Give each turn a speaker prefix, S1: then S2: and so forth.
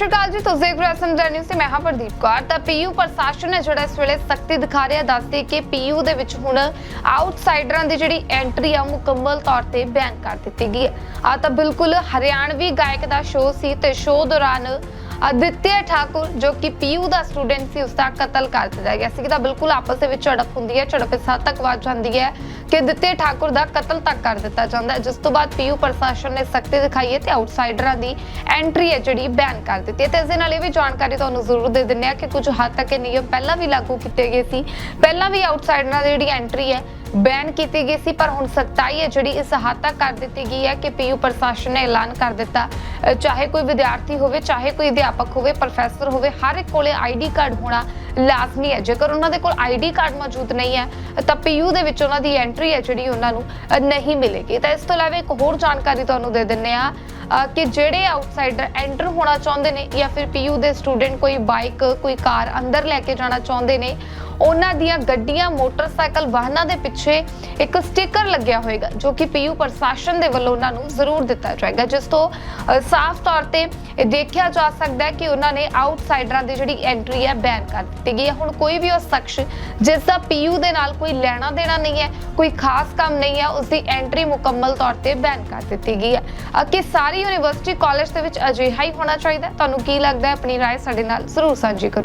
S1: ਸ਼੍ਰੀ ਜੀ, ਤੁਸੀਂ ਦੇਖ ਰਹੇ ਹੋ ਐਸਐਮਜੀ ਨਿਊਜ਼ ਤੇ ਮੈਂ ਹਾਂ ਪ੍ਰਦੀਪ ਕੌਰ। ਤਾਂ ਪੀਯੂ ਪ੍ਰਸ਼ਾਸਨ ਹੈ ਜਿਹੜਾ ਇਸ ਵੇਲੇ ਸਖਤੀ ਦਿਖਾ ਰਿਹਾ ਦੱਸਦੇ ਕਿ ਪੀਯੂ ਦੇ ਵਿੱਚ ਹੁਣ ਆਊਟਸਾਈਡਰਾਂ ਦੀ ਜਿਹੜੀ ਐਂਟਰੀ ਆ, ਉਹ ਮੁਕੰਮਲ ਤੌਰ ਤੇ ਬੈਨ ਕਰ ਦਿੱਤੀ ਗਈ ਹੈ। ਆ ਤਾਂ ਬਿਲਕੁਲ ਹਰਿਆਣਵੀ ਗਾਇਕ ਦਾ ਸ਼ੋਅ ਸੀ ਤੇ ਸ਼ੋਅ ਦੌਰਾਨ ਅਦਿੱਤਿਆ ਠਾਕੁਰ, ਜੋ ਕਿ ਪੀਯੂ ਦਾ ਸਟੂਡੈਂਟ ਸੀ ਉਸ ਦਾ ਕਤਲ ਕਰ ਦਿੱਤਾ ਗਿਆ ਸੀ। ਤਾਂ ਬਿਲਕੁਲ ਆਪਸ ਦੇ ਵਿੱਚ ਝੜਪ ਹੁੰਦੀ ਹੈ, ਝੜਪ ਇਸ ਹੱਦ ਤੱਕ ਵੱਧ ਜਾਂਦੀ ਹੈ ਕਿ ਅਦਿੱਤਿਆ ਠਾਕੁਰ ਦਾ ਕਤਲ ਤੱਕ ਕਰ ਦਿੱਤਾ ਜਾਂਦਾ ਹੈ। ਜਿਸ ਤੋਂ ਬਾਅਦ ਪੀਯੂ ਪ੍ਰਸ਼ਾਸਨ ਨੇ ਸਖਤੀ ਦਿਖਾਈ ਹੈ ਤੇ ਆਊਟਸਾਈਡਰਾਂ ਦੀ ਐਂਟਰੀ ਹੈ ਜਿਹੜੀ ਬੈਨ ਕਰ ਦਿੱਤੀ ਹੈ। ਤੇ ਇਸ ਦੇ ਨਾਲ ਇਹ ਵੀ ਜਾਣਕਾਰੀ ਤੁਹਾਨੂੰ ਜ਼ਰੂਰ ਦੇ ਦਿੰਦੇ ਆ ਕਿ ਕੁਝ ਹੱਦ ਤੱਕ ਇਹ ਨਿਯਮ ਪਹਿਲਾਂ ਵੀ ਲਾਗੂ ਕੀਤੇ ਗਏ ਸੀ। ਪਹਿਲਾਂ ਵੀ ਆਊਟਸਾਈਡਰਾਂ ਦੀ ਜਿਹੜੀ ਐਂਟਰੀ ਹੈ ਬੈਨ ਕੀਤੀ ਗਈ ਸੀ, ਪਰ ਹੁਣ ਸਖਤਾਈ ਹੈ ਜਿਹੜੀ ਇਸ ਹੱਦ ਤੱਕ ਕਰ ਦਿੱਤੀ ਗਈ ਹੈ ਕਿ ਪੀਯੂ ਪ੍ਰਸ਼ਾਸਨ ਨੇ ਐਲਾਨ ਕਰ ਦਿੱਤਾ। ਚਾਹੇ ਕੋਈ ਵਿਦਿਆਰਥੀ ਹੋਵੇ, ਚਾਹੇ ਕੋਈ ਅਧਿਆਪਕ ਹੋਵੇ ਪ੍ਰੋਫੈਸਰ ਹੋਵੇ, ਹਰ ਇੱਕ ਕੋਲੇ ਆਈਡੀ ਕਾਰਡ ਹੋਣਾ ਲਾਜ਼ਮੀ ਹੈ। ਜੇਕਰ ਉਹਨਾਂ ਦੇ ਕੋਲ ਆਈਡੀ ਕਾਰਡ ਮੌਜੂਦ ਨਹੀਂ ਹੈ, ਤਾਂ ਪੀਯੂ ਦੇ ਵਿੱਚ ਉਹਨਾਂ ਦੀ ਐਂਟਰੀ ਹੈ ਜਿਹੜੀ ਉਹਨਾਂ ਨੂੰ ਨਹੀਂ ਮਿਲੇਗੀ। ਤਾਂ ਇਸ ਤੋਂ ਇਲਾਵਾ ਇੱਕ ਹੋਰ ਜਾਣਕਾਰੀ ਤੁਹਾਨੂੰ ਦੇ ਦਿੰਨੇ ਆ ਕਿ ਜਿਹੜੇ ਆਊਟਸਾਈਡਰ ਐਂਟਰ ਹੋਣਾ ਚਾਹੁੰਦੇ ਨੇ ਜਾਂ ਫਿਰ ਪੀਯੂ ਦੇ ਸਟੂਡੈਂਟ ਕੋਈ ਬਾਈਕ ਕੋਈ ਕਾਰ ਅੰਦਰ ਲੈ ਕੇ ਜਾਣਾ ਚਾਹੁੰਦੇ ਨੇ, ਉਹਨਾਂ ਦੀਆਂ ਗੱਡੀਆਂ, ਮੋਟਰਸਾਈਕਲ ਵਾਹਨਾਂ ਦੇ ਪਿੱਛੇ ਇੱਕ ਸਟicker ਲੱਗਿਆ ਹੋਏਗਾ, ਜੋ ਕਿ ਪੀਯੂ ਪ੍ਰਸ਼ਾਸਨ ਦੇ ਵੱਲੋਂ ਉਹਨਾਂ ਨੂੰ ਜ਼ਰੂਰ ਦਿੱਤਾ ਜਾਏਗਾ। ਜਿਸ ਤੋਂ ਸਾਫ਼ ਤੌਰ ਤੇ ਦੇਖਿਆ ਜਾ ਸਕਦਾ ਹੈ ਕਿ ਉਹਨਾਂ ਨੇ ਆਊਟਸਾਈਡਰਾਂ ਦੀ ਜਿਹੜੀ ਐਂਟਰੀ ਹੈ ਬੈਨ ਕਰ ਦਿੱਤੀ ਗਈ ਹੈ ਹੁਣ ਕੋਈ ਵੀ ਉਹ ਸ਼ਖਸ ਜਿਸ ਦਾ ਪੀਯੂ ਦੇ ਨਾਲ ਕੋਈ ਲੈਣਾ ਦੇਣਾ ਨਹੀਂ ਹੈ ਕੋਈ ਖਾਸ ਕੰਮ ਨਹੀਂ ਹੈ ਉਸ ਦੀ ਐਂਟਰੀ ਮੁਕੰਮਲ ਤੌਰ ਤੇ ਬੈਨ ਕਰ ਦਿੱਤੀ ਗਈ ਹੈ ਅ, ਕਿ ਸਾਰੀ ਯੂਨੀਵਰਸਿਟੀ ਕਾਲਜ ਦੇ ਵਿੱਚ ਅਜਿਹਾ ਹੀ ਹੋਣਾ ਚਾਹੀਦਾ ਹੈ? ਤੁਹਾਨੂੰ ਕੀ ਲੱਗਦਾ ਹੈ ਆਪਣੀ رائے ਸਾਡੇ ਨਾਲ ਜ਼ਰੂਰ ਸਾਂਝੀ ਕਰੋ